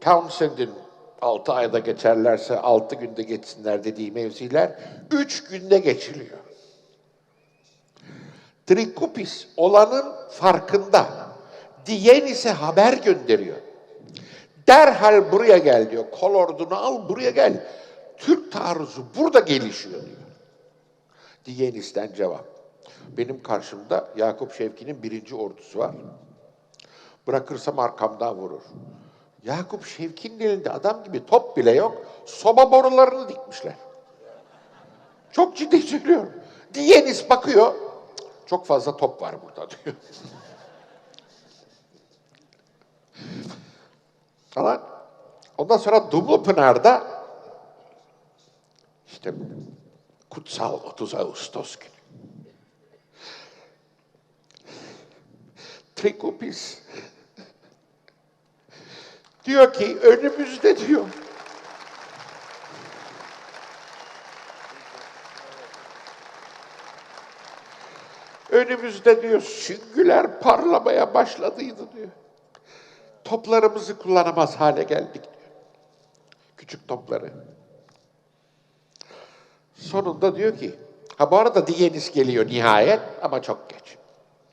Townsend'in 6 ayda geçerlerse 6 günde geçsinler dediği mevziler 3 günde geçiliyor. Trikupis olanın farkında. Diyenis'e haber gönderiyor. Derhal buraya gel diyor. Kol ordunu al buraya gel. Türk taarruzu burada gelişiyor diyor. Diyenis'ten cevap. Benim karşımda Yakup Şevki'nin birinci ordusu var. Bırakırsam arkamdan vurur. Yakup Şevki'nin elinde adam gibi top bile yok. Soba borularını dikmişler. Çok ciddi söylüyorum. Diyenis bakıyor. Çok fazla top var burada diyor. Falan. Ondan sonra Dumlupınar'da işte kutsal 30 Ağustos günü. Trikopis diyor ki önümüzde diyor. Önümüzde diyor süngüler parlamaya başladıydı diyor. Toplarımızı kullanamaz hale geldik diyor. Küçük topları. Sonunda diyor ki, ha bu arada Diyenis geliyor nihayet ama çok geç.